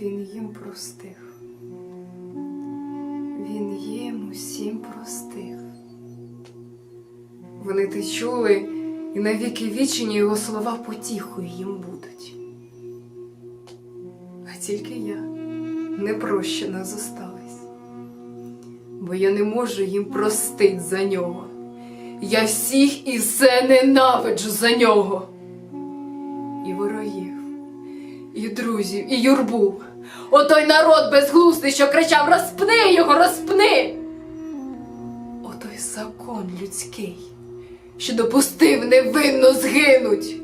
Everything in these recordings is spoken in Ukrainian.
Він їм простив. Він їм усім простив. Вони те чули, і навіки вічені його слова потіхою їм будуть. А тільки я непрощена зосталась, бо я не можу їм простить за нього. Я всіх і все ненавиджу за нього. І друзів, і юрбу. Отой народ безглуздий, що кричав Розпни його, розпни. Отой закон людський, що допустив невинно згинуть.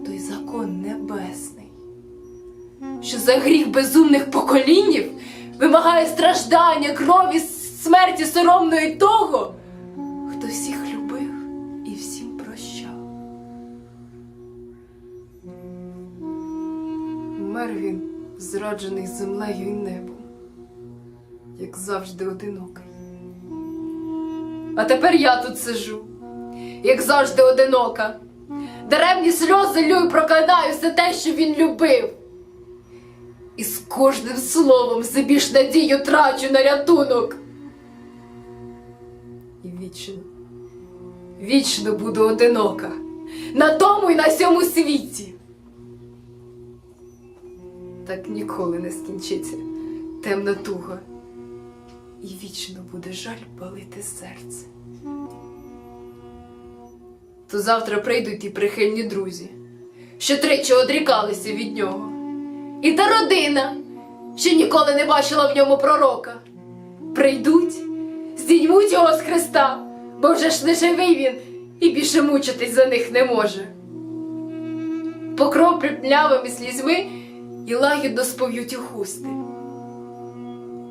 Отой закон небесний, що за гріх безумних поколіннів вимагає страждання, крові, смерті соромної того, хто всіх любив Умер він, зраджений землею і небом, як завжди одинокий. А тепер я тут сижу, як завжди одинока. Даремні сльози лю проклинаю все те, що він любив. І з кожним словом собі ж надію трачу на рятунок. І вічно, вічно буду одинока на тому і на всьому світі. Так ніколи не скінчиться темна туга, і вічно буде жаль палити серце. То завтра прийдуть і прихильні друзі, що тричі одрікалися від нього, і та родина, що ніколи не бачила в ньому пророка. Прийдуть, здіймуть його з хреста, бо вже ж не живий він і більше мучитись за них не може. Покроплять плявими слізьми і лагідно спов'ють у хусти.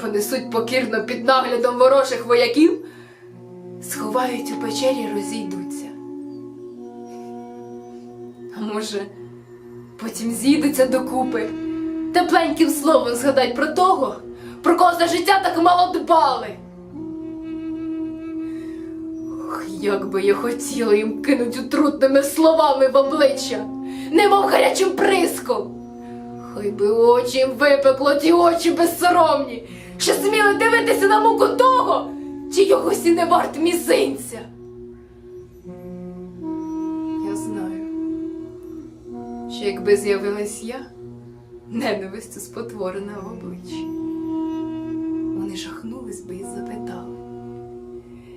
Понесуть покірно під наглядом ворожих вояків, сховають у печері, розійдуться. А може, потім з'їдуться докупи, тепленьким словом згадать про того, про кого за життя так мало дбали. Ох, як би я хотіла їм кинуть отрутними словами в обличчя, немов гарячим приском. Хай би очі випекло ті очі безсоромні, що сміли дивитися на муку того, чи йогось і не варт мізинця. Я знаю, що якби з'явилась я, ненавистю спотворена в обличчі. Вони жахнулись би і запитали.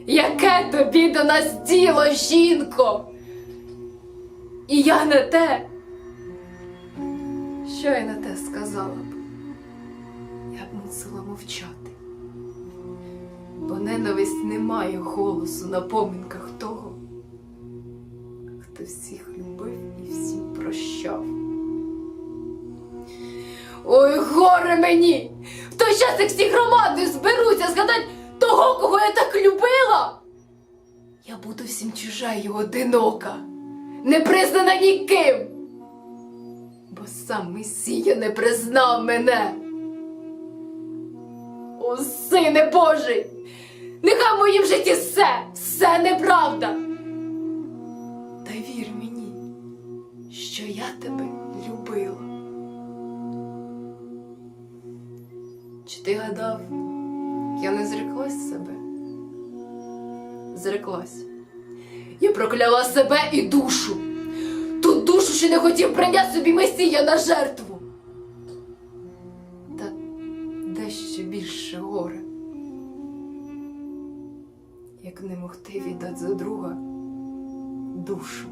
Яке тобі до нас діло, жінко? І я на те, що я на те сказала б? Я б мусила мовчати, бо ненависть не має голосу на поминках того, хто всіх любив і всім прощав. Ой, горе мені! В той час, як всі громади зберуться згадать того, кого я так любила. Я буду всім чужа й одинока, не признана ніким сам Месія не признав мене. О, сине Божий, нехай в моїм житті все, все неправда. Та вір мені, що я тебе любила. Чи ти гадав, я не зреклась себе? Зреклась. Я прокляла себе і душу що не хотів прийняти собі Месія на жертву. Та дещо більше горе. Як не могти віддати за друга душу.